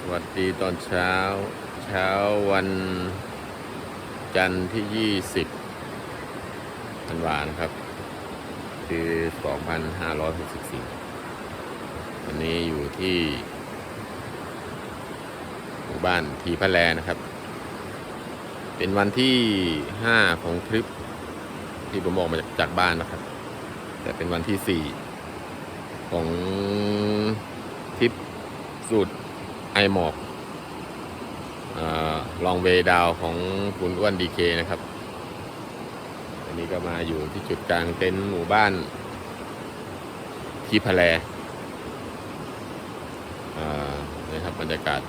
สวัสดีตอนเช้า เช้าวันจันทร์ที่ 20ธันวานะครับ คือ 2564 วันนี้อยู่ที่หมู่บ้านทีพะแลนะครับ เป็นวันที่ 5 ของทริป ที่ผมออกมาจากจากบ้านนะครับ แต่เป็นวันที่ 4 ของทริปสูตร ไอหมอกลองเวดาวของคุณอ้วนดีเคนะครับ อันนี้ก็มาอยู่ที่จุดกลางเต็นท์หมู่บ้าน ที่พะแลนี่ครับบรรยากาศ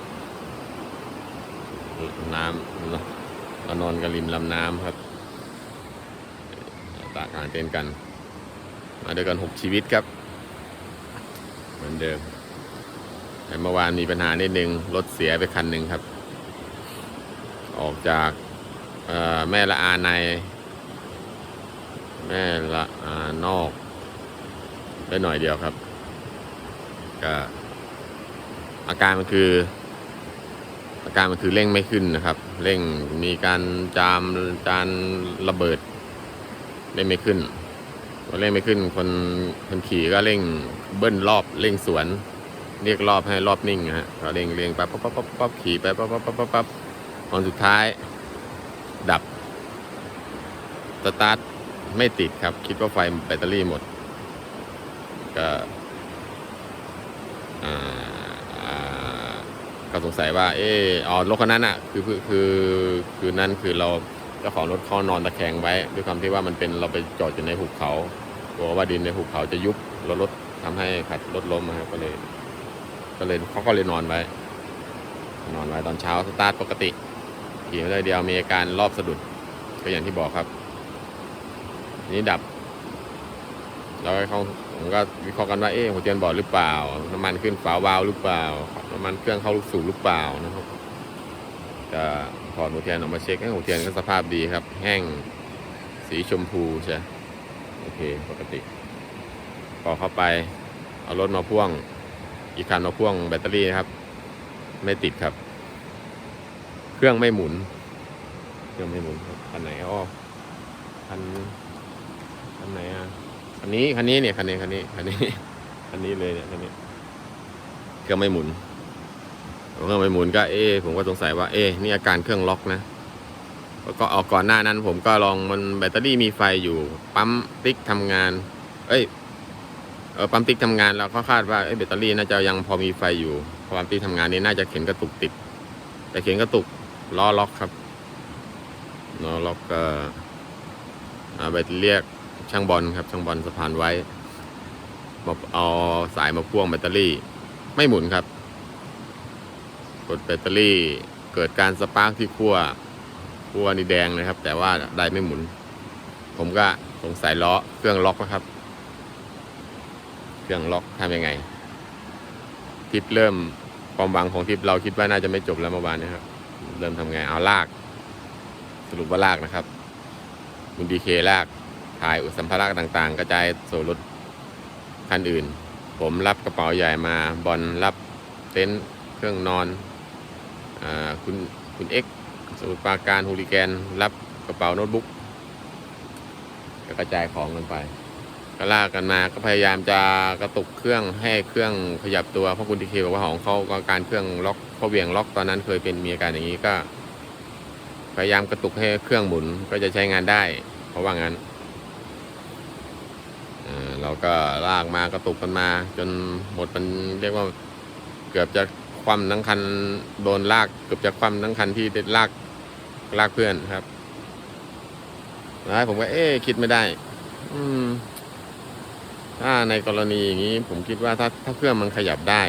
น้ำเรานอนกันริมลำน้ำครับตากกางเต็นท์กัน มาด้วยกันหกชีวิตครับ เหมือนเดิม แต่เมื่อวานมีปัญหานิดนึงรถเสียไปคันหนึ่งครับ ออกจากแม่ละอาใน แม่ละอานอกได้หน่อยเดียวครับก็อาการมันคือ อาการมันคือเร่งไม่ขึ้นนะครับ เร่งมีการจามจานระเบิดเร่งไม่ขึ้นพอเร่งไม่ขึ้นคนคนขี่ก็เร่งเบิ้ลรอบเร่งสวน เรียกรอบให้รอบนิ่งนะฮะก็เร่งเร่งปั๊บปั๊บปั๊บปั๊บปั๊บขี่ไปปั๊บปั๊บปั๊บปั๊บปั๊บตอนสุดท้าย ดับสตาร์ทไม่ติดครับ คิดว่าไฟแบตเตอรี่หมด ก็ก็สงสัยว่า เอออ๋อรถคันนั้นอะ คือคือคือคือนั่นคือเราเจ้าของรถเขานอนตะแคงไว้ ด้วยความที่ว่ามันเป็นเราไปจอดอยู่ในหุบเขากลัวว่าดินในหุบเขาจะยุบแล้วรถทำให้ขัดรถล้มนะครับก็เลย ก็เลยเขาก็เลยนอนไว้ นอนไว้ตอนเช้าสตาร์ทปกติขี่ไม่ได้เดียวมีอาการรอบสะดุด ก็อย่างที่บอกครับ นี้ดับ แล้วเขาผมก็วิเคราะห์กันว่าเอ๊ะหัวเทียนบอดหรือเปล่า น้ำมันขึ้นฝาวาล์วหรือเปล่า น้ำมันเครื่องเข้าลูกสูบหรือเปล่านะครับก็ถอดหัวเทียนออกมาเช็คให้หัวเทียนก็สภาพดีครับ แห้งสีชมพูใช่โอเคปกติพอเข้าไป เอารถมาพ่วง อีกคันมาพ่วงแบตเตอรี่นะครับ ไม่ติดครับ เครื่องไม่หมุน เครื่องไม่หมุนคันไหนอ้อคันคันไหนอะคันนี้คันนี้เนี่ยคันนี้คันนี้คันนี้คันนี้เลยเนี่ยคันนี้เครื่องไม่หมุนเครื่องไม่หมุนก็เอ๊ผมก็สงสัยว่าเอ๊นี่อาการเครื่องล็อกนะแล้วก็เอาก่อนหน้านั้น ผมก็ลองมันแบตเตอรี่มีไฟอยู่ ปั๊มติ๊กทำงาน เอ้ย เออปั๊มติ๊กทำงานแล้วก็คาดว่าเอ้ยแบตเตอรี่น่าจะยังพอมีไฟอยู่พอปั๊มติ๊กทำงานนี้น่าจะเข็นกระตุกติด แต่เข็นกระตุกล้อล็อกครับล้อล็อกก็ไปเรียกช่างบอลครับช่างบอลสะพานไว้มาเอาสายมาพ่วงแบตเตอรี่ ไม่หมุนครับ กดแบตเตอรี่เกิดการสปาร์กที่ขั้วขั้วนี่แดงนะครับ แต่ว่าได้ไม่หมุน ผมก็สงสัยล้อเครื่องล็อกนะครับ เครื่องล็อกทำยังไงทริปเริ่มความหวังของทริปเราคิดว่าน่าจะไม่จบแล้วเมื่อวานนะครับ เริ่มทำไงเอาลาก สรุปว่าลากนะครับคุณดีเคลากถ่ายอุสัมภาระต่างๆ กระจายสู่รถคันอื่น ผมรับกระเป๋าใหญ่มาบอลรับเต็นท์เครื่องนอนอคุณคุณเอ็กสมุทรปราการฮูลิแกน รับกระเป๋าโน้ตบุ๊กกระจายของกันไป ก็ลากกันมาก็พยายามจะกระตุกเครื่องให้เครื่องขยับตัวเพราะคุณทีเคบอกว่าของเขาก็การเครื่องล็อกเพอเหวี่ยงล็อกตอนนั้นเคยเป็นมีอาการอย่างนี้ก็ พยายามกระตุกให้เครื่องหมุนก็จะใช้งานได้ เพราะว่างั้นเราก็ลากมากระตุกกันมา จนหมดมันเรียกว่าเกือบจะคว่ำทั้งคันโดนลากเกือบจะคว่ำทั้งคันที่ได้ลากลากเพื่อนครับแล้วผมก็เอ๊คิดไม่ได้ อืม ถ้าในกรณีอย่างนี้ผมคิดว่าถ้าถ้าเครื่องมันขยับได้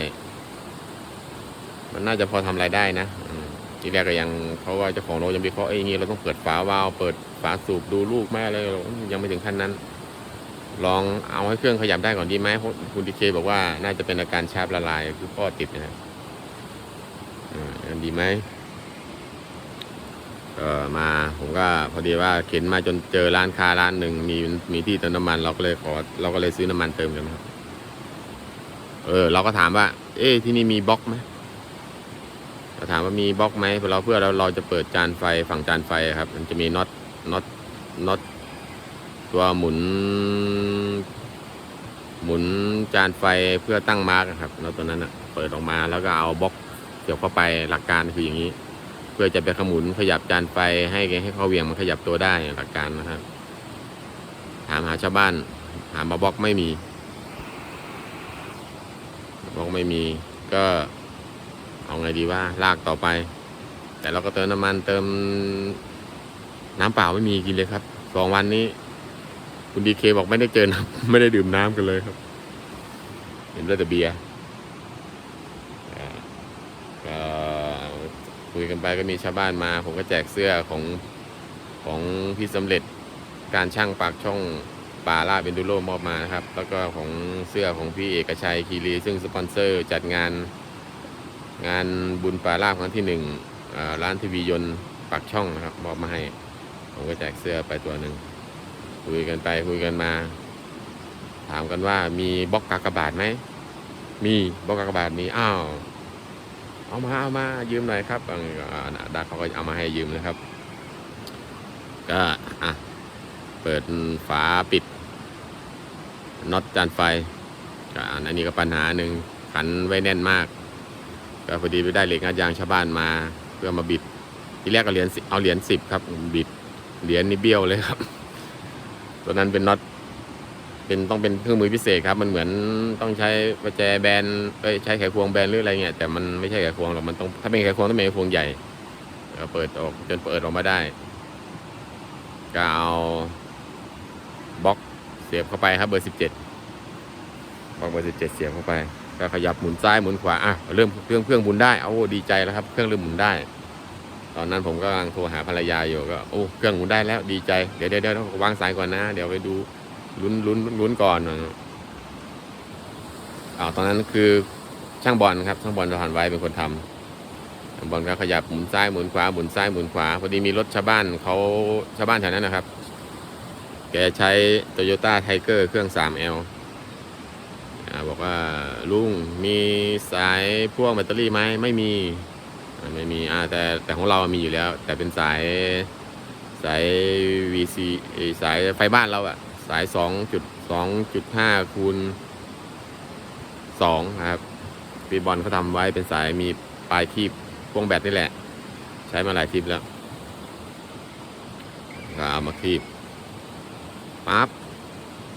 มันน่าจะพอทำอะไรได้นะทีแรกก็ยังเขาว่าเจ้าของรถยังวิเคราะห์เอ้ยงนี้เราต้องเปิดฝาวาล์วเปิดฝาสูบดูลูกแม่อะไรเรายังไม่ถึงขั้นนั้น ลองเอาให้เครื่องขยับได้ก่อนดีไหมคุณดีเคบอกว่าน่าจะเป็นอาการชาร์ปละลายคือข้อติดนะครับอ่าดีไหม เออมาผมก็พอดีว่าเข็นมาจนเจอร้านค้าร้านหนึ่งมีมีที่เติมน้ำมันเราก็เลยขอเราก็เลยซื้อน้ำมันเติมกันครับ เออ เราก็ถามว่า เอ๊ะที่นี่มีบล็อกไหมเราถามว่ามีบล็อกไหมเราเพื่อเราเราจะเปิดจานไฟฝั่งจานไฟครับ มันจะมีน็อตน็อตน็อตตัวหมุน หมุนจานไฟเพื่อตั้งมาร์กครับแล้วตัวนั้นอะเปิดออกมาแล้วก็เอาบล็อกเสียบเข้าไปหลักการคืออย่างนี้ พื่อจะไปขมุนขยับจานไฟให้ให้เข้าเวียงมันขยับตัวได้หลักการนะครับ ถามหาชาวบ้าน หามาบล็อกไม่มีบล็อกไม่มี ก็เอาไงดีว่าลากต่อไป แต่เราก็เติมน้ำมันเติมน้ำเปล่าไม่มีกินเลยครับสองวันนี้ คุณดีเคบอกไม่ได้เจอน้ำไม่ได้ดื่มน้ำกันเลยครับ เห็นแต่เบียร์อ่าก็ คุยกันไปก็มีชาวบ้านมา ผมก็แจกเสื้อของของพี่สำเร็จการช่างปากช่องป่าล่าเบนดูโรมอบมานะครับ แล้วก็ของเสื้อของพี่เอกชัยคีรี ซึ่งสปอนเซอร์จัดงานงานบุญป่าล่าครั้งที่หนึ่งร้านทีวียนต์ปากช่องนะครับมอบมาให้ ผมก็แจกเสื้อไปตัวหนึ่งคุยกันไปคุยกันมา ถามกันว่ามีบล็อกกากบาทไหมมีบล็อกกากบาทมีอ้าว เอามาเอามายืมหน่อยครับอ่าดาเขาก็เอามาให้ยืมนะครับ ก็อะเปิดฝาปิดน็อตจานไฟก็อันนี้ก็ปัญหาหนึ่งขันไว้แน่นมาก ก็พอดีไปได้เหล็กงัดยางชาวบ้านมา เพื่อมาบิด ทีแรกก็เหรียญเอาเหรียญสิบครับ บิดเหรียญนี่เบี้ยวเลยครับ ตัวนั้นเป็นน็อต เป็นต้องเป็นเครื่องมือพิเศษครับ มันเหมือนต้องใช้ประแจแบนเอ้ยใช้ไขควงแบนหรืออะไรเงี้ยแต่มันไม่ใช่ไขควงหรอกมันต้องถ้าเป็นไขควงต้องเป็นไขควงใหญ่เปิดออกจนเปิดออกมาได้ก็เอาบล็อกเสียบเข้าไปครับเบอร์สิบเจ็ดบล็อกเบอร์สิบเจ็ดเสียบเข้าไป ก็ขยับหมุนซ้ายหมุนขวาอะเริ่มเครื่องเครื่องหมุนได้เอาดีใจแล้วครับ เครื่องเริ่มหมุนได้ ตอนนั้นผมก็กำลังโทรหาภรรยาอยู่ก็โอ้เครื่องหมุนได้แล้วดีใจเดี๋ยวเดี๋ยวเดี๋ยววางสายก่อนนะ เดี๋ยวไปดู ลุ้นลุ้นลุ้นก่อนอ้าตอนนั้นคือช่างบอลครับช่างบอลสถานไว้เป็นคนทำช่าบอลก็ขยับหมุนซ้ายหมุนขวาหมุนซ้ายหมุนขวาพอดีมีรถชาวบ้านเขาชาวบ้านแถวนั้นนะครับ แกใช้โตโยต้าไทเกอร์เครื่อง 3L อบอกว่าลุงมีสายพ่วงแบตเตอรี่ไหมไม่มีไม่มีอ่าแต่แต่ของเรามีอยู่แล้ว แต่เป็นสายสาย VC สายไฟบ้านเราอะ สาย 2.2.5คูณ2ครับปีบอลเขาทำไว้เป็นสายมีปลายคีบพวงแบตนี่แหละ ใช้มาหลายทีแล้วก็เอามาคีบปั๊บ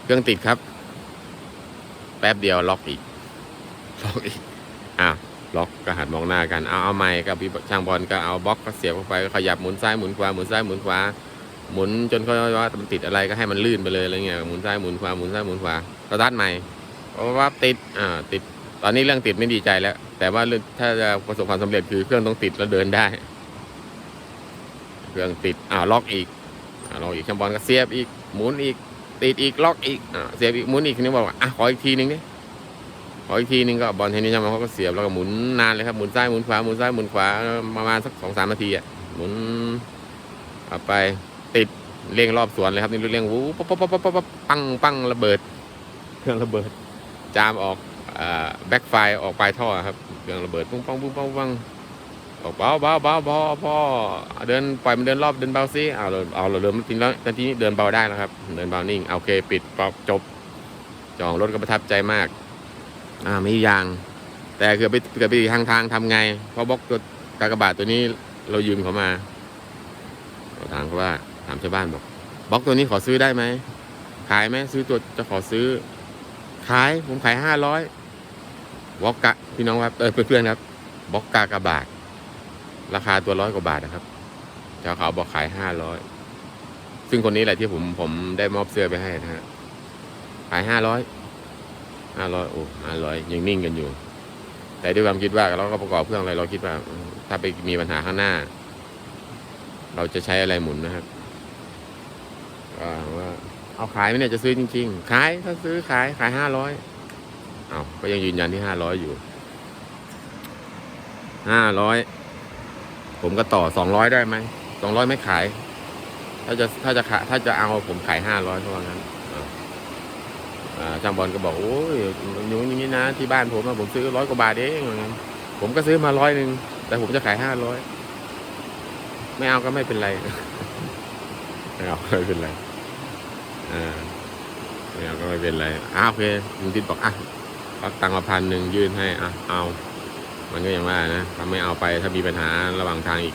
เครื่องติดครับ แป๊บเดียวล็อกอีก ล็อกอีกอ้าวล็อกก็หันมองหน้ากัน เอาเอาไม้กับพี่ช่างบอลก็เอาบล็อกก็เสียบเข้าไปก็ขยับหมุนซ้ายหมุนขวาหมุนซ้ายหมุนขวา หมุนจนเขาว่ามันติดอะไรก็ให้มันลื่นไปเลยอะไรเงี้ยหมุนซ้ายหมุนขวาหมุนซ้ายหมุนขวาสตาร์ทใหม่เพราะว่าติดอ่าติดตอนนี้เรื่องติดไม่ดีใจแล้ว แต่ว่าถ้าจะประสบความสำเร็จคือเครื่องต้องติดแล้วเดินได้ เครื่องติดอ้าล็อกอีกอ่าล็อกอีกแช่างบอลก็เสียบอีกหมุนอีก ติดอีกล็อกอีกอ่าเสียบอีกหมุนอีกนี่บอกว่าอะขออีกทีนึงนี่พออีกทีนึงก็บอลเทนนิสช่างมันเขาก็เสียบแล้วก็หมุนนานเลยครับหมุนซ้ายหมุนขวาหมุนซ้ายหมุนขวาประมาณสักสองสามนาทีอะหมุนเอาไป ติดเร่งรอบสวนเลยครับนี่เร่งวูปั๊บปั๊บปั๊บปั๊บปั๊งปังระเบิด เครื่องระเบิด จามออกแบ็คไฟออกปลายท่อครับเครื่องระเบิดปุ้งปังปุ้งปังปุ้งปังบอกเบาเบาเบาเบาพ่อเดินปล่อยมันเดินรอบเดินเบาซิเอาเราเอาเราเดินทีแล้วทีนี้เดินเบาได้แล้วครับ เดินเบานิ่งโอเค ปิดปอบจบ จองรถก็ประทับใจมาก อ่าไม่ยาง แต่เกิดไปเกิดไปทางทางทำไงเพราะบล็อกตัวกากบาทตัวนี้เรายืมเขามาเราถามเขาว่าามชาวบ้านบอกบล็อกตัวนี้ขอซื้อได้ไหมขายไหมซื้อตัวจะขอซื้อ ขายผมขายห้าร้อยบล็อกกะพี่น้องครับเออเพื่อนๆครับบล็อกกากระบาทราคาตัวร้อยกว่าบาทนะครับเจ้าเขาบอกขายห้าร้อยซึ่งคนนี้แหละที่ผมผมได้มอบเสื้อไปให้นะฮะขายห้าร้อยห้าร้อยโอ้ห้าร้อยยังนิ่งกันอยู่ แต่ด้วยความคิดว่าเราก็ประกอบเครื่องอะไรเราคิดว่า ถ้าไปมีปัญหาข้างหน้า เราจะใช้อะไรหมุนนะครับ ว่าเอาขายไหมเนี่ยจะซื้อจริง ๆ ขายถ้าซื้อขายขายห้าร้อยเอาก็ยังยืนยันที่ห้าร้อยอยู่ห้าร้อยผมก็ต่อสองร้อยได้ไหมสองร้อยไม่ขาย ถ้าจะถ้าจะขายถ้าจะเอาผมขายห้าร้อยเพราะว่างั้นอ่างบอลก็บอกโอ้ยอย่างอย่างนี้นะ ที่บ้านผมผมซื้อร้อยกว่าบาทเองว่างั้นผมก็ซื้อมาร้อยหนึ่งแต่ผมจะขายห้าร้อยไม่เอาก็ไม่เป็นไร ไม่เอาไม่เป็นไร อ่าไม่เอาก็ไม่เป็นไรอ้าวโอเคลุงทิศบอกอะพักตังค์มาพันหนึ่งยื่นให้อะเอา มันก็อย่างว่านะถ้าไม่เอาไปถ้ามีปัญหาระหว่างทางอีก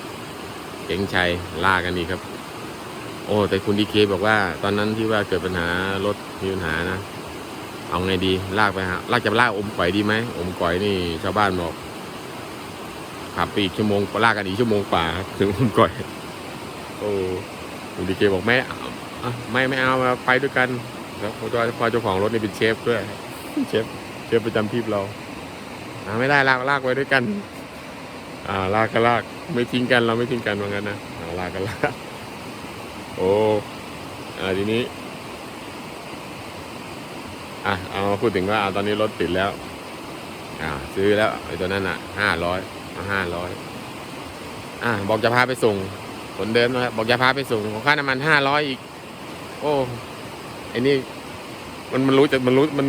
เก๋งชัยล่ากันอีกครับ โอ้ แต่คุณดีเคบอกว่า ตอนนั้นที่ว่าเกิดปัญหารถมีปัญหานะเอาไงดี ลากไปฮะลากจะลากอมก๋อยดีไหมอมก๋อยนี่ชาวบ้านบอกขับไปอีกชั่วโมงลากกันอีกชั่วโมงกว่าถึงอมก๋อย โอ้คุณดีเคบอกไม่ ไม่ไม่เอามาไปด้วยกันแล้วพอพอเจ้าของรถนี่เป็นเชฟด้วยเชฟเชฟประจำทีมเราอ่าไม่ได้ลากลากไว้ด้วยกัน อ่าลากก็ลาก ไม่ทิ้งกันเราไม่ทิ้งกันเหมือนกันนะอ่าลากก็ลากโอ้อ่าทีนี้อะเอามาพูดถึงว่าอ่าตอนนี้รถติดแล้ว อ่า ซื้อแล้วไอ้ตัวนั้นอะห้าร้อยห้าร้อยอ่าบอกจะพาไปส่งคนเดิมนะครับบอกจะพาไปส่งของค่าน้ำมันห้าร้อยอีก โอ้ไอ้นี่มันมันรู้จะมันรู้มัน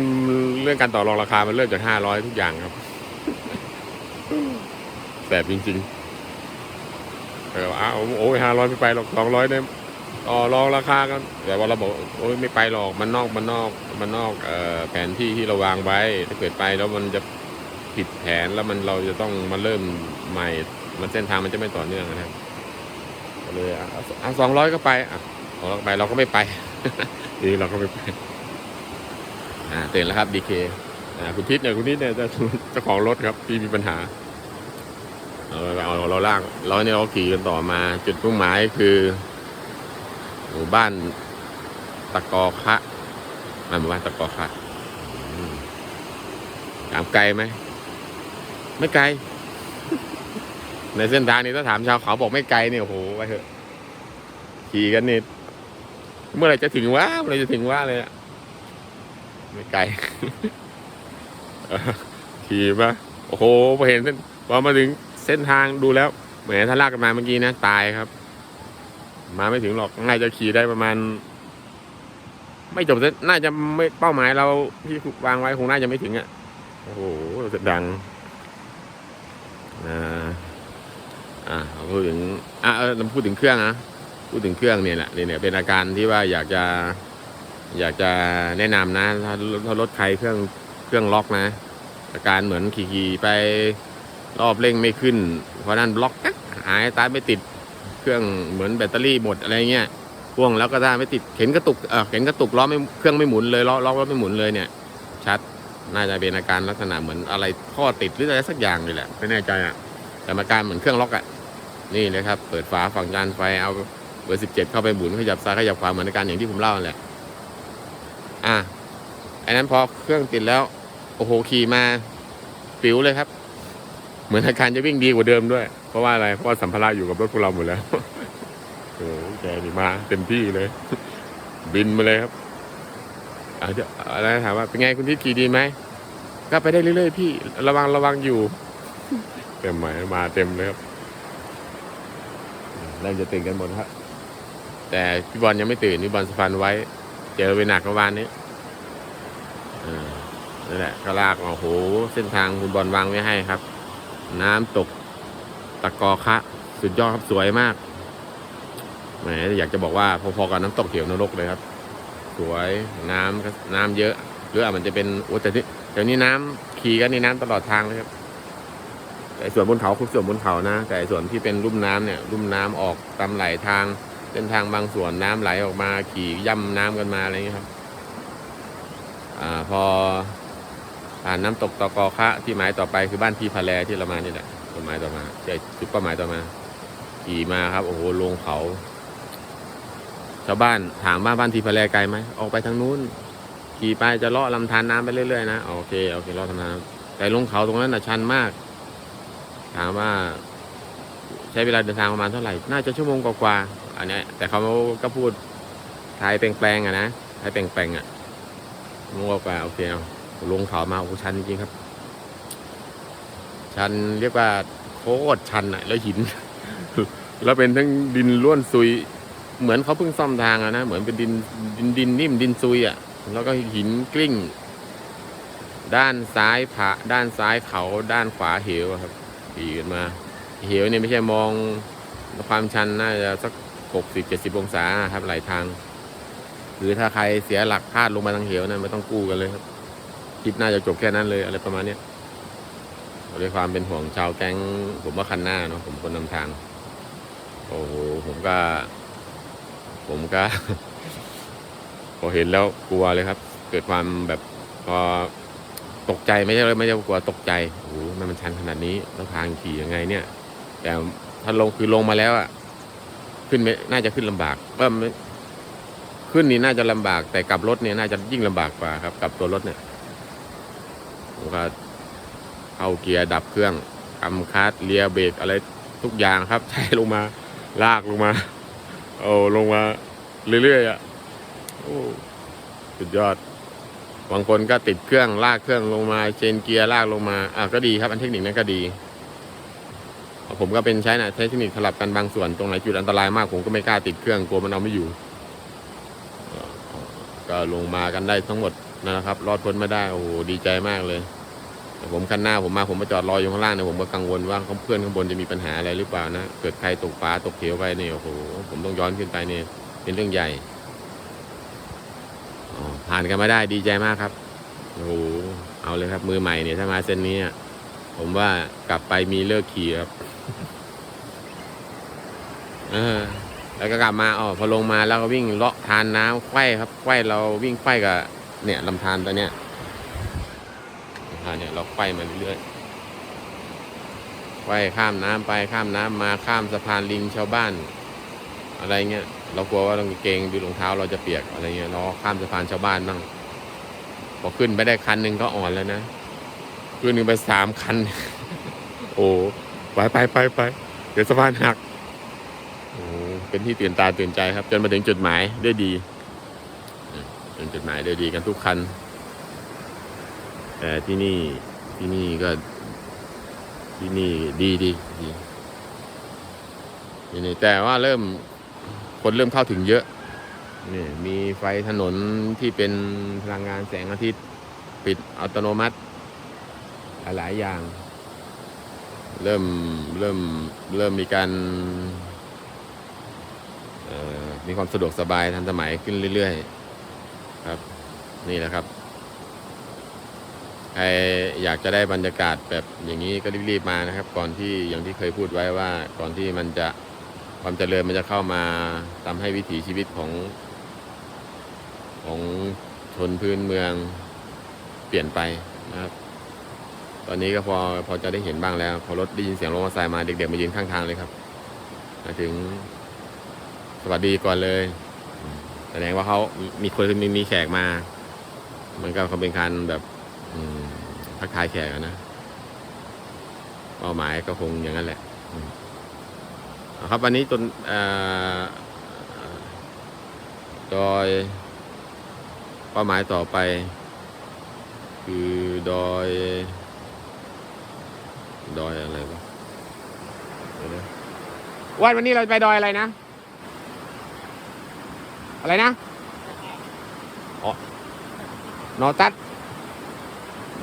เรื่องการต่อรองราคา มันเริ่มจากห้าร้อยทุกอย่างครับแบบจริงๆแต่ว่าอ้าโอ้ยห้าร้อยไม่ไปหรอกสองร้อยเนี่ยต่อรองราคากันแต่ว่าเราบอกโอ้ยไม่ไปหรอกมันนอกมันนอกมันนอกเอ่อแผนที่ที่เราวางไว้ ถ้าเกิดไปแล้วมันจะผิดแผนแล้วมันเราจะต้องมาเริ่มใหม่ มันเส้นทางมันจะไม่ต่อเนื่องนะครับก็เลยอะสองร้อยก็ไปอะ สองร้อยไปเราก็ไม่ไปนี่เราก็ไม่ไปอ่าตื่นแล้วครับดีเคอ่าคุณทิศเนี่ยคุณทิศเนี่ยเจ้าเจ้าของรถครับที่มีปัญหาเราเอาเราลากเราเนี่ยเราขี่กันต่อมา จุดมุ่งหมายคือหมู่บ้านตะกอคะอ่าหมู่บ้านตะกอคะถามไกลไหมไม่ไกล ในเส้นทางนี้ถ้าถามชาวเขาบอกไม่ไกลเนี่ยโอ้โหไปเถอะขี่กันนี่ เมื่อไรจะถึงว่าเมื่อไรจะถึงว่าเลยอะไม่ไกลขี่มาโอ้โหพอเห็นเส้นพอมาถึงเส้นทางดูแล้วแหมถ้าลากกันมาเมื่อกี้นะตายครับ มาไม่ถึงหรอกง่ายจะขี่ได้ประมาณ ไม่จบเส้นน่าจะไม่เป้าหมายเราที่วางไว้คงน่าจะไม่ถึงอะโอ้โหเสียงดังอ่าอ่าพูดถึงอะเออเราพูดถึงเครื่องนะ พูดถึงเครื่องเนี่ยแหละนี่เนี่ยเป็นอาการที่ว่าอยากจะอยากจะแนะนำนะถ้าถ้ารถใครเครื่องเครื่องล็อกนะ อาการเหมือนขี่ไปรอบเร่งไม่ขึ้น เพราะนั้นบล็อกกักหายตายไม่ติดเครื่องเหมือนแบตเตอรี่หมดอะไรเงี้ยพ่วงแล้วก็ได้ไม่ติดเข็นกระตุกเออเข็นกระตุกล้อไม่เครื่องไม่หมุนเลยล้อล้อไม่หมุนเลยเนี่ย ชัดน่าจะเป็นอาการลักษณะเหมือนอะไรข้อติดหรืออะไรสักอย่างเลยแหละไม่แน่ใจอะแต่อาการเหมือนเครื่องล็อกอะนี่เลยครับ เปิดฝาฝั่งจานไฟเอา เบอร์สิบเจ็ดเข้าไปหมุนขยับซ้ายขยับขวาเหมือนอาการอย่างที่ผมเล่านั่นแหละอะอันนั้นพอเครื่องติดแล้ว โอ้โหขี่มาปิ๋วเลยครับ เหมือนอาการจะวิ่งดีกว่าเดิมด้วย เพราะว่าอะไรเพราะว่าสัมภาระอยู่กับรถพวกเราหมดแล้วโอ้โหแกนี่มา เต็มที่เลย บินมาเลยครับอาจจะอะไรนะถามว่าเป็นไงคุณทิศขี่ดีไหมก็ไปได้เรื่อยๆพี่ ระวังระวังอยู่เต็มไหมมาเต็มเลยครับเริ่มจะตื่นกันหมดครับ แต่พี่บอลยังไม่ตื่นพี่บอลสะพานไว้ เจอไปหนักเมื่อวานนี้อ่นั่นแหละก็ลากมาโอ้โห เส้นทางคุณบอลวางไว้ให้ครับ น้ำตกตะกอคะ สุดยอดครับสวยมากแหมอยากจะบอกว่าพอๆกับน้ำตกเหวนรกเลยครับ สวยน้ำก็น้ำเยอะ หรืออาจมันจะเป็นโอ้แต่นี่เดี๋ยวนี้น้ำขี่กันในน้ำตลอดทางเลยครับแต่ส่วนบนเขาคือส่วนบนเขานะ แต่ส่วนที่เป็นลุ่มน้ำเนี่ยลุ่มน้ำออกตามไหลทาง เส้นทางบางส่วนน้ำไหลออกมาขี่ย่ำน้ำกันมาอะไรอย่างเงี้ยครับ อ่าพอผ่านน้ำตกตะกอคะที่หมายต่อไปคือบ้านพี่พะแลที่เรามานี่แหละจุดหมายต่อมาใช่จุดเป้าหมายต่อมา ขี่มาครับโอ้โหลงเขา ชาวบ้านถามว่าบ้านทีพะแลไกลไหมออกไปทางนู้น ขี่ไปจะเลาะลำธารน้ำไปเรื่อยๆนะโอเคโอเคเลาะทางน้ำแต่ลงเขาตรงนั้นน่ะชันมาก ถามว่า ใช้เวลาเดินทางประมาณเท่าไหร่ น่าจะชั่วโมงกว่าๆ อันนี้แต่เขาก็พูดไทยแปลงๆอะนะไทยแปลงๆอะชั่วโมงกว่าโอเคเอาลงเขามาโอ้ชันจริงครับ ชันเรียกว่าโคตรชันอะแล้วหิน แล้วเป็นทั้งดินล้วนซุย เหมือนเขาเพิ่งซ่อมทางอะนะเหมือนเป็นดินดินดินนิ่มดินซุยอะแล้วก็หินกลิ้ง ด้านซ้ายผาด้านซ้ายเขาด้านขวาเหวครับขี่กันมา เหวเนี่ยไม่ใช่มองความชันน่าจะสัก หกสิบเจ็ดสิบองศาครับหลายทาง หรือถ้าใครเสียหลักพลาดลงมาทางเหวนะไม่ต้องกู้กันเลยครับคลิปน่าจะจบแค่นั้นเลยอะไรประมาณเนี้ยด้วยความเป็นห่วงชาวแก๊งผมว่าคันหน้าเนาะผมคนนำทาง โอ้โหผมก็ ผมก็ พอเห็นแล้วกลัวเลยครับ เกิดความแบบพอตกใจไม่ใช่เลยไม่ใช่กลัวตกใจโอ้โหมันมันชันขนาดนี้แล้วทางขี่ยังไงเนี่ย แต่ถ้าลงคือลงมาแล้วอะ ขึ้นไม่น่าจะขึ้นลำบากเออขึ้นนี่น่าจะลำบาก แต่กลับรถเนี่ยน่าจะยิ่งลำบากกว่าครับกลับตัวรถเนี่ยผมก็เอาเกียร์ดับเครื่องกำคัดเลียเบรกอะไรทุกอย่างครับใช้ลงมา ลากลงมาโอ้ลงมาเรื่อยๆอะโอ้สุดยอดบางคนก็ติดเครื่องลากเครื่องลงมาเชนเกียร์ลากลงมาอะก็ดีครับ อันเทคนิคนั้นก็ดี ผมก็เป็นใช้นะใช้เทคนิคสลับกันบางส่วนตรงไหนจุดอันตรายมากผมก็ไม่กล้าติดเครื่องกลัวมันเอาไม่อยู่ ก็ลงมากันได้ทั้งหมดนะครับ รอดพ้นมาได้โอ้โหดีใจมากเลยผมคันหน้าผมมาผมมาจอดรออยู่ข้างล่างเนี่ยผมก็กังวลว่าเพื่อนข้างบนจะมีปัญหาอะไรหรือเปล่านะเกิดใครตกปลาตกเขียวไปเนี่ยโอ้โหผมต้องย้อนขึ้นไปเนี่ยเป็นเรื่องใหญ่ผ่านกันมาได้ดีใจมากครับโอ้โหเอาเลยครับมือใหม่เนี่ยถ้ามาเส้นนี้ผมว่ากลับไปมีเลิกขี่ครับ เออ แล้วก็กลับมาอ๋อพอลงมาแล้วก็วิ่งเลาะทานน้ำไขว้ครับไขว้เราวิ่งไขว้กับเนี่ยลำธารตัวเนี้ยลำธารเนี่ยเราไขว้มาเรื่อยๆไขว้ข้ามน้ำไปข้ามน้ำมาข้ามสะพานลิงชาวบ้าน อะไรเงี้ยเรากลัวว่าเราเกงดูรองเท้าเราจะเปียกอะไรเงี้ยเราข้ามสะพานชาวบ้านบ้างพอขึ้นไปได้คันหนึ่งก็อ่อนแล้วนะขึ้นหนึ่งไปสามคัน โอ้ไปไปไปไปเดี๋ยวสะพานหัก เป็นที่ตื่นตาตื่นใจครับ จนมาถึงจุดหมายได้ดีจนจุดหมายได้ดีกันทุกคัน แต่ที่นี่ที่นี่ก็ที่นี่ดีดีดีที่นี่แต่ว่าเริ่มคนเริ่มเข้าถึงเยอะนี่มีไฟถนนที่เป็นพลังงานแสงอาทิตย์ ปิดอัตโนมัติ หลายอย่าง เริ่มเริ่มเริ่มมีการ มีความสะดวกสบายทันสมัยขึ้นเรื่อยๆครับ นี่แหละครับใครอยากจะได้บรรยากาศแบบอย่างนี้ก็รีบๆมานะครับ ก่อนที่อย่างที่เคยพูดไว้ว่าก่อนที่มันจะความเจริญมันจะเข้ามาทำให้วิถีชีวิตของ ของชนพื้นเมืองเปลี่ยนไปนะครับ ตอนนี้ก็พอพอจะได้เห็นบ้างแล้ว พอรถได้ยินเสียงรถมอเตอร์ไซค์มาเด็กๆมายืนข้างทางเลยครับมาถึง สวัสดีก่อนเลย แสดงว่าเขามีคนมีมีแขกมา มันก็เขาเป็นการแบบทักทายแขกนะเป้าหมายก็คงอย่างนั้นแหละครับวันนี้จนอดอยเป้าหมายต่อไป คือดอยดอยอะไรวะวันวันนี้เราจะไปดอยอะไรนะ อะไรนะอ๋อนอตัด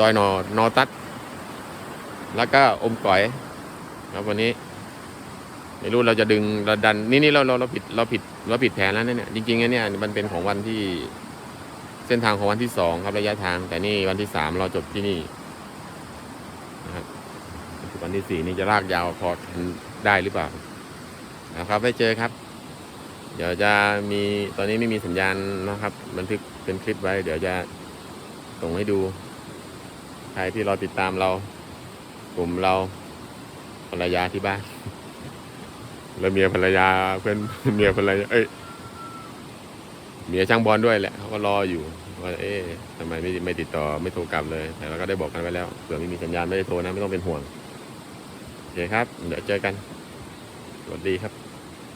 ดอยนอนอตัด แล้วก็อมก๋อยครับวันนี้ไม่รู้เราจะดึงเราดันนี่นี่เราเราเราผิดเราผิดเราผิดแผนแล้วนะเนี่ยจริงๆอันเนี่ยมันเป็นของวันที่เส้นทางของวันที่สองครับระยะทาง แต่นี่วันที่สามเราจบที่นี่นะครับวันที่สี่นี่จะลากยาวพอได้หรือเปล่านะครับไปเจอครับ เดี๋ยวจะมีตอนนี้ไม่มีสัญญาณนะครับ บันทึกเป็นคลิปไว้ เดี๋ยวจะส่งให้ดู ใครที่รอติดตามเรา กลุ่มเราภรรยาที่บ้านแล้วเมียภรรยาเพื่อนเมียภรรยาเอ้ยเมียช่างบอลด้วยแหละเขาก็รออยู่ว่าเอ๊ะทำไมไม่ไม่ติดต่อไม่โทรกลับเลย แต่เราก็ได้บอกกันไว้แล้วเผื่อไม่มีสัญญาณไม่ได้โทรนะไม่ต้องเป็นห่วงโอเคครับ เดี๋ยวเจอกันสวัสดีครับ